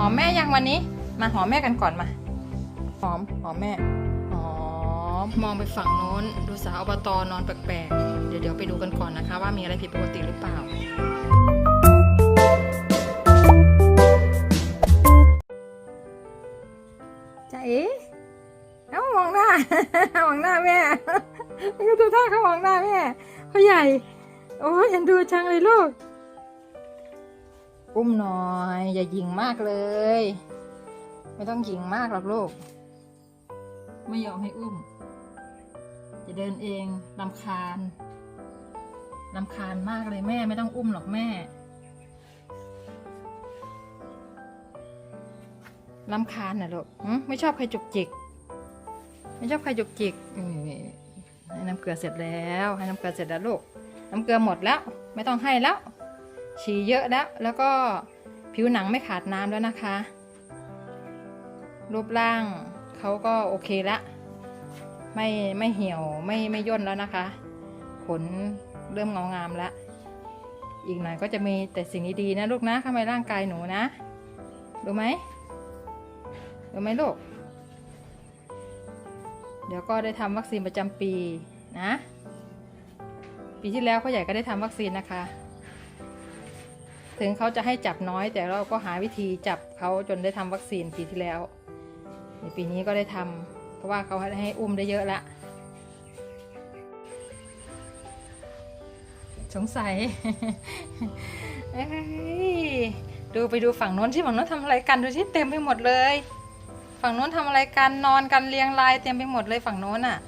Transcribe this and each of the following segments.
หอมแม่ยังวันนี้ มาหอมแม่กันก่อนมา หอมหอมแม่หอมมองไปฝั่งโน้น ดูสาวอบตนอนแปลกๆ เดี๋ยวเดี๋ยวไปดูกันก่อนนะคะ ว่ามีอะไรผิดปกติหรือเปล่า จะเอ๋เอ้ามองหน้า มองหน้าแม่ก็ดูท่าเขามองหน้าแม่เขาใหญ่ โอ้ยเอ็นดูจังเลยลูก อุ้มหน่อย อย่ายิงมากเลย ไม่ต้องยิงมากหรอกลูก ไม่ยอมให้อุ้ม จะเดินเองลำคาญลำคาญมากเลยแม่ไม่ต้องอุ้มหรอกแม่ลำคาญนะลูกไม่ชอบใครจุกจิก ไม่ชอบใครจุกจิกให้น้ำเกลือเสร็จแล้ว ให้น้ำเกลือเสร็จแล้วลูก น้ำเกลือหมดแล้ว ไม่ต้องให้แล้ว ฉี่เยอะแล้ว แล้วก็ผิวหนังไม่ขาดน้ำแล้วนะคะ รูปร่างเขาก็โอเคละ ไม่ไม่เหี่ยวไม่ไม่ย่นแล้วนะคะ ขนเริ่มเงางามแล้วอีกหน่อยก็จะมีแต่สิ่งดีๆนะลูกนะเข้ามาร่างกายหนูนะรู้ไหมรู้ไหมลูก เดี๋ยวก็ได้ทำวัคซีนประจำปีนะ ปีที่แล้วพ่อใหญ่ก็ได้ทำวัคซีนนะคะ ถึงเขาจะให้จับน้อยแต่เราก็หาวิธีจับเขาจนได้ทำวัคซีนปีที่แล้วในปีนี้ก็ได้ทำเพราะว่าเขาให้อุ้มได้เยอะละสงสัยดูไปดูฝั่งโน้นที่ฝั่งโน้นทำอะไรกันดูที่เต็มไปหมดเลย ฝั่งโน้นทำอะไรกันนอนกันเรียงรายเต็มไปหมดเลยฝั่งโน้นน่ะ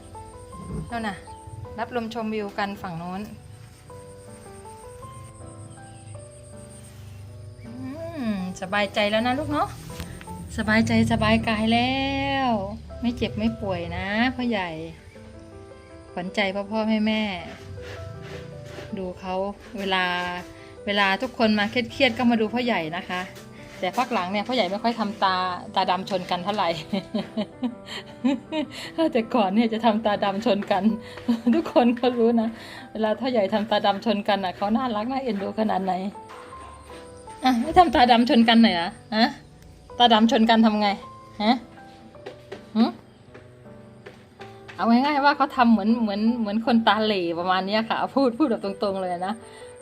นั่นน่ะ รับลมชมวิวกันฝั่งโน้น สบายใจแล้วนะลูกเนาะสบายใจสบายกายแล้ว ไม่เจ็บไม่ป่วยนะพ่อใหญ่ขวัญใจพ่อพ่อแม่แม่ ดูเขาเวลาเวลาทุกคนมาเครียดๆก็มาดูพ่อใหญ่นะคะ แต่พักหลังเนี่ยพ่อใหญ่ไม่ค่อยทำตาตาดำชนกันเท่าไหร่แต่ก่อนเนี่ยจะทำตาดำชนกัน ทุกคนก็รู้นะ เวลาพ่อใหญ่ทำตาดำชนกันอะเขาน่ารักน่าเอ็นดูขนาดไหน ไม่ทำตาดำชนกันหน่อยเหรอะฮะตาดำชนกันทำไงฮะหืมเอาง่ายๆว่าเขาทำเหมือนเหมือนเหมือนคนตาเหล่ประมาณนี้ค่ะพูดพูดแบบตรงๆเลยนะ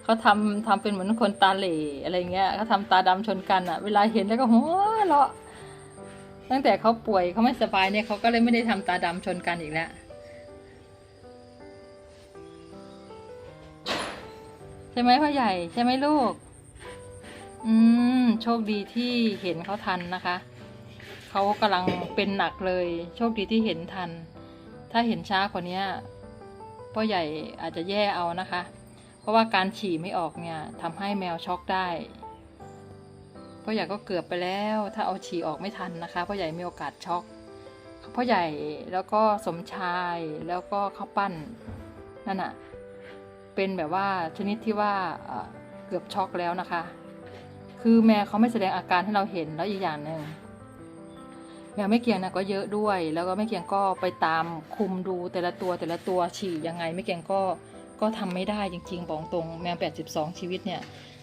เขาทำทำเป็นเหมือนคนตาเหล่อะไรเงี้ยเขาทำตาดำชนกันอะเวลาเห็นแล้วก็หัวเราะตั้งแต่เขาป่วยเขาไม่สบายเนี่ยเขาก็เลยไม่ได้ทำตาดำชนกันอีกแล้วใช่ไหมพ่อใหญ่ใช่ไหมลูก อืม โชคดีที่เห็นเขาทันนะคะ เขากำลังเป็นหนักเลย โชคดีที่เห็นทัน ถ้าเห็นช้ากว่านี้พ่อใหญ่อาจจะแย่เอานะคะ เพราะว่าการฉี่ไม่ออกเนี่ยทำให้แมวช็อกได้พ่อใหญ่ก็เกือบไปแล้ว ถ้าเอาฉี่ออกไม่ทันนะคะพ่อใหญ่มีโอกาสช็อกพ่อใหญ่แล้วก็สมชายแล้วก็ข้าวปั้นนั่นอะเป็นแบบว่าชนิดที่ว่าเอ่อเกือบช็อกแล้วนะคะ คือแมวเขาไม่แสดงอาการให้เราเห็นแล้วอีกอย่างหนึ่งแมวไม่เกียงนะก็เยอะด้วย แล้วก็ไม่เกียงก็ไปตามคุมดูแต่ละตัวแต่ละตัวฉี่ยังไงไม่เกียงก็ก็ทำไม่ได้จริงๆบอกตรงแมว 82 ชีวิตเนี่ย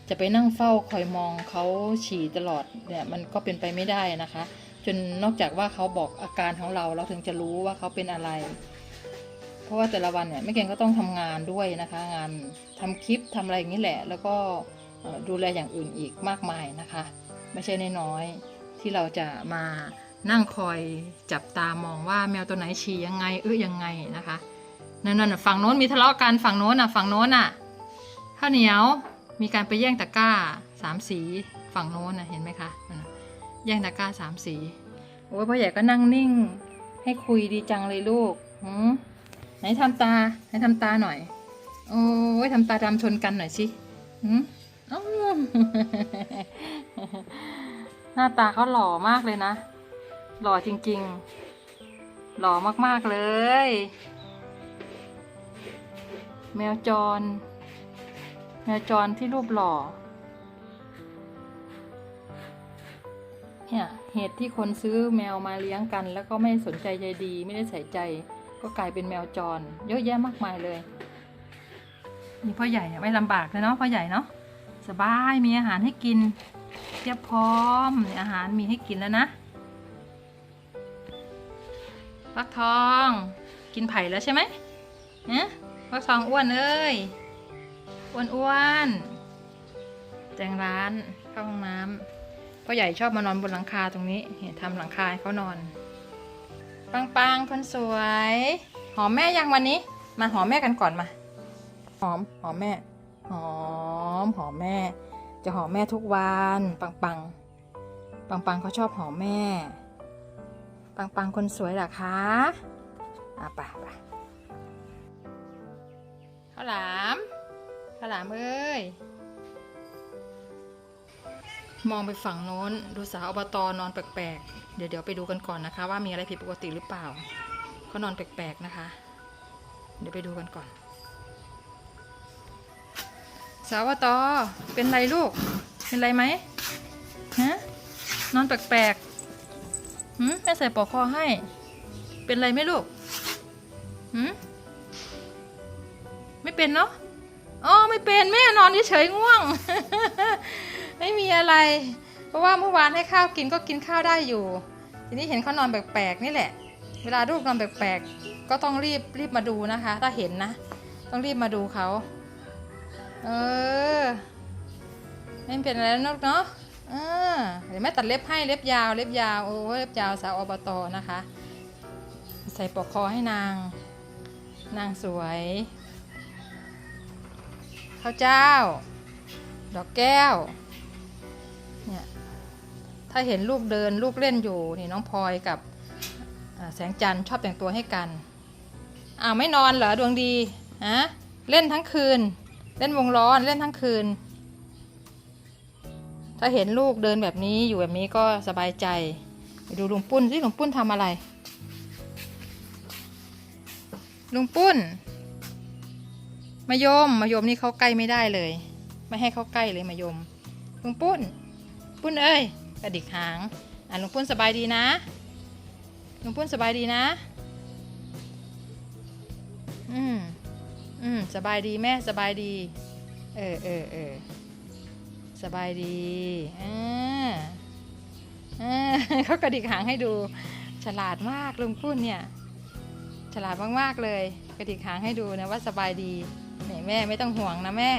จะไปนั่งเฝ้าคอยมองเขาฉี่ตลอดเนี่ยมันก็เป็นไปไม่ได้นะคะ จนนอกจากว่าเขาบอกอาการของเราเราถึงจะรู้ว่าเขาเป็นอะไร เพราะว่าแต่ละวันเนี่ยไม่เก่งก็ต้องทำงานด้วยนะคะ งานทำคลิปทำอะไรอย่างนี้แหละ แล้วก็ ดูแลอย่างอื่นอีกมากมายนะคะ ไม่ใช่น้อยๆที่เราจะมานั่งคอยจับตามองว่าแมวตัวไหนฉี่ยังไงเออยังไงนะคะนั่นน่ะฝั่งโน้นมีทะเลาะกันฝั่งโน้นน่ะฝั่งโน้นน่ะข้าวเหนียวมีการไปแย่งตะกร้าสามสีฝั่งโน้นน่ะเห็นไหมคะแย่งตะกร้าสามสีโอ้ยพ่อใหญ่ก็นั่งนิ่ง ให้คุยดีจังเลยลูกหืมไหนทำตาไหนทำตาหน่อย โอ้ยทำตาดำชนกันหน่อยสิหืม หน้าตาเขาหล่อมากเลยนะ หล่อจริงๆ หล่อมากๆเลย แมวจร แมวจรที่รูปหล่อ เนี่ย เหตุที่คนซื้อแมวมาเลี้ยงกัน แล้วก็ไม่สนใจใยดี ไม่ได้ใส่ใจ ก็กลายเป็นแมวจร เยอะแยะมากมายเลย นี่พ่อใหญ่ไม่ลำบากเลยเนาะพ่อใหญ่เนาะ สบายมีอาหารให้กินเรียบพร้อมอาหารมีให้กินแล้วนะฟักทองกินไผ่แล้วใช่ไหมฮะฟักทองอ้วนเอ้ยอ้วนอ้วนแจงร้านเข้าห้องน้ำพ่อใหญ่ชอบมานอนบนหลังคาตรงนี้เห็นทำหลังคาให้เขานอน ปังปังคนสวย หอมแม่ยังวันนี้ มาหอมแม่กันก่อนมา หอมหอมแม่หอม หอมแม่ จะหอมแม่ทุกวันปังปังปังปังเขาชอบหอมแม่ ปังปังคนสวยหรอคะอะไป่ะป่ะข้าวหลามข้าวหลามเอ้ยมองไปฝั่งโน้น ดูสาวอบตนอนแปลกๆ เดี๋ยวเดี๋ยวไปดูกันก่อนนะคะ ว่ามีอะไรผิดปกติหรือเปล่าเขานอนแปลกๆนะคะ เดี๋ยวไปดูกันก่อน สาวตอเป็นไรลูก เป็นไรไหมฮะนอนแปลกๆหืมแม่ใส่ปลอกคอให้ เป็นไรไหมลูกหืมไม่เป็นเนาะอ๋อไม่เป็นแม่นอนเฉยง่วง ไม่มีอะไร เพราะว่าเมื่อวานให้ข้าวกินก็กินข้าวได้อยู่ ทีนี้เห็นเขานอนแปลกๆนี่แหละ เวลาลูกนอนแปลกๆก็ต้องรีบรีบมาดูนะคะ ถ้าเห็นนะ ต้องรีบมาดูเขา เออ ไม่เป็นอะไรล้วนกเนาะเออเดี๋ยวแม่ตัดเล็บให้เล็บยาว เล็บยาวโอ้เล็บยาวสาวอบตนะคะ ใส่ปลอกคอให้นาง นางสวยข้าวเจ้า ดอกแก้วเนี่ยถ้าเห็นลูกเดินลูกเล่นอยู่นี่น้องพลอยกับแสงจันทร์ชอบแต่งตัวให้กันอ้าวไม่นอนเหรอดวงดีฮะเล่นทั้งคืน เล่นวงล้อเล่นทั้งคืน ถ้าเห็นลูกเดินแบบนี้อยู่แบบนี้ก็สบายใจ ไปดูลุงปุ้นสิลุงปุ้นทำอะไร ลุงปุ้นมายมมายมนี่เขาใกล้ไม่ได้เลย ไม่ให้เขาใกล้เลยมายม ลุงปุ้น ปุ้นเอ้ยกระดิกหางอะลุงปุ้นสบายดีนะลุงปุ้นสบายดีนะ อืม อืมสบายดีแม่สบายดี เออเออเออสบายดีอ่าอ่าเขากระดิกหางให้ดู ฉลาดมากลุงปุ้นเนี่ย ฉลาดมากๆเลย กระดิกหางให้ดูนะว่าสบายดีนี่แม่ไม่ต้องห่วงนะแม่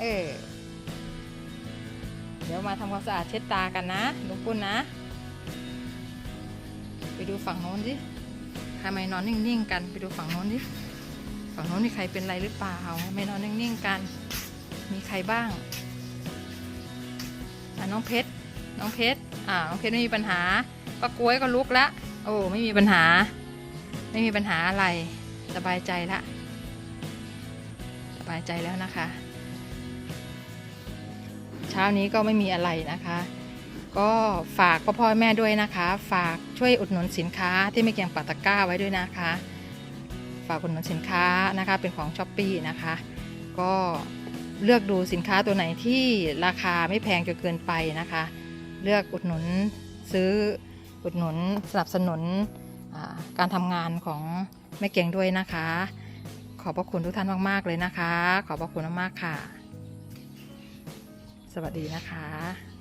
เออ เดี๋ยวมาทำความสะอาดเช็ดตากันนะลุงปุ้นนะ ไปดูฝั่งโน้นสิทำไมนอนนิ่งๆกัน ไปดูฝั่งโน้นดิ ฝั่งโน้นมีใครเป็นไรหรือเปล่า ไม่นอนนิ่งๆกัน มีใครบ้างอะน้องเพชร น้องเพชร อ่า น้องเพชรไม่มีปัญหาป้ากล้วยก็ลุกละ โอ้ ไม่มีปัญหา ไม่มีปัญหาอะไร สบายใจละ สบายใจแล้วนะคะ เช้านี้ก็ไม่มีอะไรนะคะ ก็ฝากพ่อพ่อแม่ด้วยนะคะ ฝากช่วยอุดหนุนสินค้าที่ไม่เกี่ยงปัตตะกร้าไว้ด้วยนะคะ ฝากอุดหนุนสินค้านะคะเป็นของช้อปปีนะคะ ก็เลือกดูสินค้าตัวไหนที่ราคาไม่แพงจนเกินไปนะคะ เลือกอุดหนุนซื้ออุดหนุนสนับสนุนการทำงานของแม่เก่งด้วยนะคะ ขอบพระคุณทุกท่านมาก ๆ เลยนะคะ ขอบพระคุณมากๆค่ะ สวัสดีนะคะ